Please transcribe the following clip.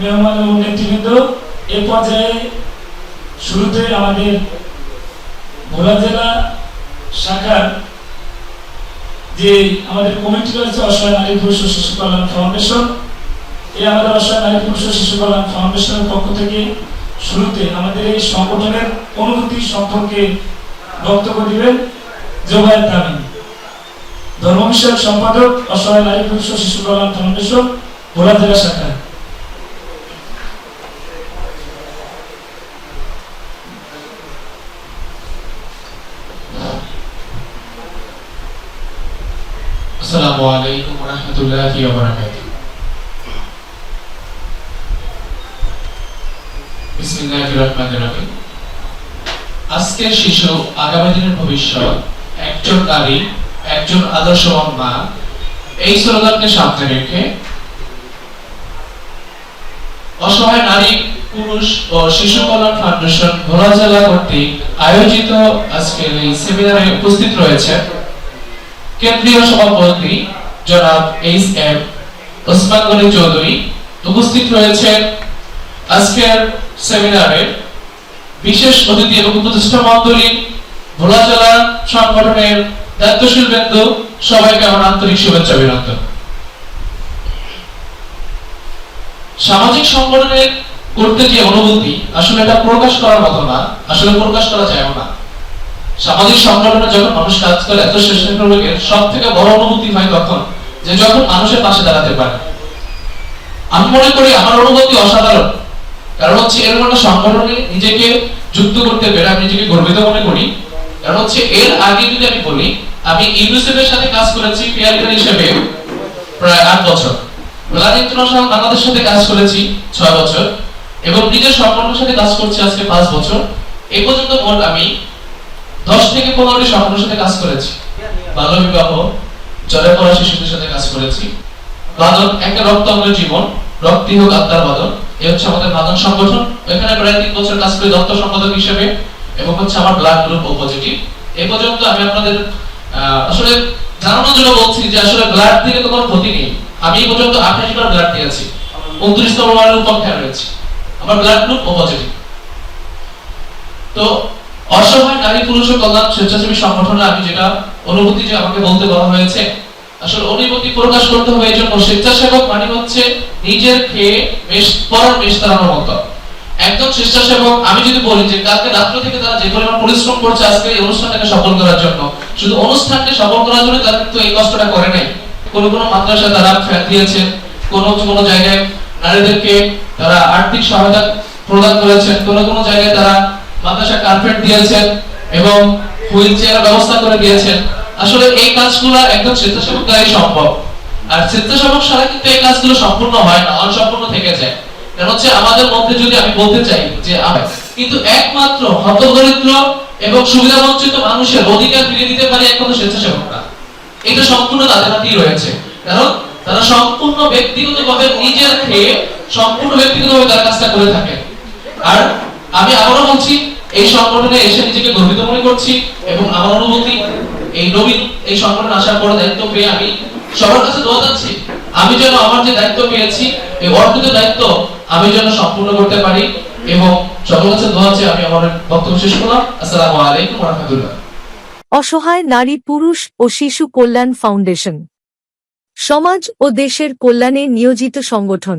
মেহমান এবং নেতৃবৃন্দ, এ পর্যায়ে শুরুতে আমাদের ভোলা জেলা শাখার যে আমাদের কমিটি রয়েছে, অসহায় নারী পুরুষ ও শিশু কল্যাণ ফাউন্ডেশন এই আমাদের অসহায় নারী পুরুষ ও শিশু কল্যাণ ফাউন্ডেশনের পক্ষ থেকে শুরুতে আমাদের এই সংগঠনের অনুভূতি সম্পর্কে বক্তব্য দিবেন জোবায়ের তামিম। ধর্ম বিষয়ক সম্পাদক, অসহায় নারী পুরুষ ও শিশু কল্যাণ ফাউন্ডেশন, ভোলা জেলা শাখা। রহমতুল্লাহি ওয়া বারাকাতুহু। বিসমিল্লাহির আজকের শিশু আগামী দিনের ভবিষ্যৎ, একজন নারী, একজন আদর্শবান মা, এই স্লোগানকে সামনে রেখে অসহায় নারী, পুরুষ ও শিশু কল্যাণ ফাউন্ডেশন ভোলা জেলা কর্তৃক আয়োজিত আজকের এই সেমিনারে উপস্থিত রয়েছে কেন্দ্রীয় সভাপতি জনাব এইচ এম ওসমান গনি চৌধুরী উপস্থিত রয়েছেন আজকের সেমিনারে বিশেষ অতিথি এবং উপদেষ্টা মন্ডলী ভোলা জেলা সংগঠনের দায়িত্বশীল বৃন্দ, সবাইকে আমার আন্তরিক শুভেচ্ছা অভিনন্দন। সামাজিক সংগঠনের করতে যে অনুভূতি, আসলে এটা প্রকাশ করার মতো না, আসলে প্রকাশ করা যায় না। সামাজিক সংগঠনে যখন কাজ করে এত স্বেচ্ছাসেবকের সব থেকে বড় অনুভূতি হয় তখন যে যখন মানুষের পাশে দাঁড়াতে পারে। আমি মনে করি আমার অনুভূতি অসাধারণ। কারণ হচ্ছে এরকম একটা সংগঠনে নিজেকে যুক্ত করতে পেরে আমি নিজেকে গর্বিত মনে করি। কারণ হচ্ছে এর আগে যদি আমি বলি, আমি ইউনিসেফ এর সাথে কাজ করেছি পিয়ার হিসেবে প্রায় আট বছর। ব্লাড ইন্টারন্যাশনাল বাংলাদেশের সাথে কাজ করেছি ছয় বছর এবং নিজের সংগঠনের সাথে কাজ করছি আজকে পাঁচ বছর। এই পর্যন্ত আমি দশ থেকে পনেরোটি সংগঠনের সাথে কাজ করেছি। বাল্য বিবাহ, জলে পড়া শিশুদের সাথে কাজ করেছি। বাদন একটা রক্ত অঙ্গের জীবন, রক্তি হোক আত্মার বাদন এ হচ্ছে আমাদের বাদন সংগঠন। এখানে প্রায় তিন বছর কাজ করি দত্ত সম্পাদক হিসেবে এবং হচ্ছে আমার ব্লাড গ্রুপ ও পজিটিভ এ পর্যন্ত আমি আপনাদের আসলে জানানোর জন্য বলছি যে আসলে ব্লাড দিলে তো কোনো ক্ষতি নেই। আমি এই পর্যন্ত আঠাশ বার ব্লাড দিয়েছি উনত্রিশতম বারের উপক্ষে রয়েছে। আমার ব্লাড গ্রুপ ও পজিটিভ তো অসহায় নারী পুরুষ ও কল্যাণ স্বেচ্ছাসেবী সংগঠনে আমি যেটা অনুভূতি যে আমাকে বলতে বলা হয়েছে, আসলে অনুভূতি প্রকাশ করতে হবে এই জন্য স্বেচ্ছাসেবক মানে হচ্ছে নিজের খেয়ে বেশ পরের বেশ তাড়ানোর মতো। একজন স্বেচ্ছাসেবক, আমি যদি বলি যে কালকে রাত্র থেকে তারা যে পরিমাণ পরিশ্রম করছে আজকে এই অনুষ্ঠানটাকে সফল করার জন্য, শুধু অনুষ্ঠানকে সফল করার জন্য তারা কিন্তু এই কষ্টটা করে নাই। কোন কোন মাদ্রাসা তারা ফ্যান দিয়েছেন, কোন কোন জায়গায় নারীদেরকে তারা আর্থিক সহায়তা প্রদান করেছেন, কোন কোন জায়গায় তারা মাদ্রাসা কার্পেট দিয়েছেন এবং হুইল চেয়ার ব্যবস্থা করে দিয়েছেন। আসলে এই কাজগুলো একদম স্বেচ্ছাসেবক দ্বারাই সম্ভব। আর স্বেচ্ছাসেবক ছাড়া কিন্তু এই কাজগুলো সম্পূর্ণ হয় না, অসম্পূর্ণ থেকে যায়। হচ্ছে আমাদের মধ্যে যদি আমি বলতে চাই যে কিন্তু একমাত্র হতদরিদ্র এবং সুবিধা বঞ্চিত মানুষের অধিকার ফিরিয়ে দিতে পারে একমাত্র স্বেচ্ছাসেবকরা। এটা সম্পূর্ণ তাদের হাতেই রয়েছে। কারণ তারা সম্পূর্ণ ব্যক্তিগতভাবে নিজের খেয়ে সম্পূর্ণ ব্যক্তিগতভাবে তার কাজটা করে থাকে। আর আমি আবারও বলছি এই সংগঠনে এসে নিজেকে গর্বিত মনে করছি এবং আমার অনুভূতি, এই নবীন, এই সংগঠনে আসার পর দায়িত্ব পেয়ে আমি সবার কাছে দোয়া যাচ্ছি আমি যেন আমার যে দায়িত্ব পেয়েছি, এই অর্পিত দায়িত্ব আমি যেন সম্পূর্ণ করতে পারি এবং সকল কাছে দোয়া আছে আমি আমার বক্তব্য শেষ করলাম। আসসালামু আলাইকুম রাহমাতুল্লাহ। অসহায় নারী, পুরুষ ও শিশু কল্যাণ ফাউন্ডেশন। সমাজ ও দেশের কল্যাণে নিয়োজিত সংগঠন।